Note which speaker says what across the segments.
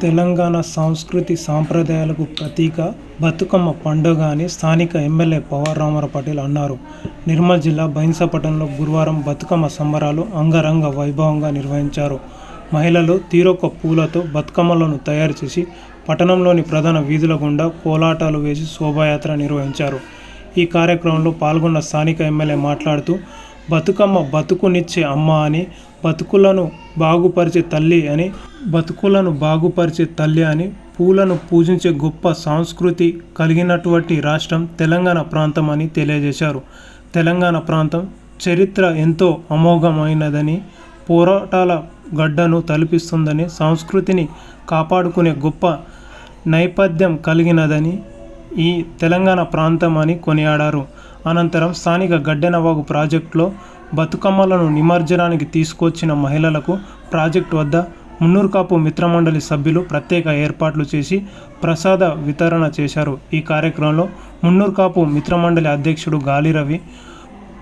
Speaker 1: తెలంగాణ సంస్కృతి సాంప్రదాయాలకు ప్రతీక బతుకమ్మ పండుగ అని స్థానిక ఎమ్మెల్యే పవర్ రామారావు పటేల్ అన్నారు. నిర్మల్ జిల్లా బైన్సపట్నంలో గురువారం బతుకమ్మ సంబరాలు అంగరంగ వైభవంగా నిర్వహించారు. మహిళలు తీరొక్క పూలతో బతుకమ్మలను తయారు చేసి పట్టణంలోని ప్రధాన వీధుల గుండా కోలాటాలు వేసి శోభాయాత్ర నిర్వహించారు. ఈ కార్యక్రమంలో పాల్గొన్న స్థానిక ఎమ్మెల్యే మాట్లాడుతూ బతుకమ్మ బతుకునిచ్చే అమ్మ అని, బతుకులను బాగుపరిచే తల్లి అని, బతుకులను బాగుపరిచే తల్లి అని, పూలను పూజించే గొప్ప సంస్కృతి కలిగినటువంటి రాష్ట్రం తెలంగాణ ప్రాంతం అని తెలియజేశారు. తెలంగాణ ప్రాంతం చరిత్ర ఎంతో అమోఘమైనదని, పోరాటాల గడ్డను తలపిస్తుందని, సంస్కృతిని కాపాడుకునే గొప్ప నేపథ్యం కలిగినదని ఈ తెలంగాణ ప్రాంతం అని కొనియాడారు. అనంతరం స్థానిక గడ్డెనవాగు ప్రాజెక్టులో బతుకమ్మలను నిమజ్జనానికి తీసుకొచ్చిన మహిళలకు ప్రాజెక్టు వద్ద మున్నూర్కాపు మిత్రమండలి సభ్యులు ప్రత్యేక ఏర్పాట్లు చేసి ప్రసాద వితరణ చేశారు. ఈ కార్యక్రమంలో మున్నూర్కాపు మిత్రమండలి అధ్యక్షుడు గాలి రవి,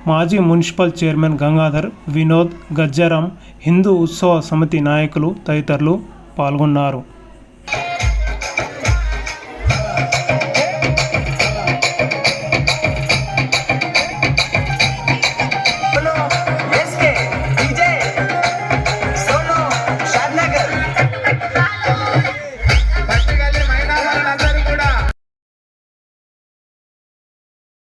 Speaker 1: మాజీ మున్సిపల్ చైర్మన్ గంగాధర్, వినోద్, గజ్జారాం, హిందూ ఉత్సవ సమితి నాయకులు తదితరులు పాల్గొన్నారు.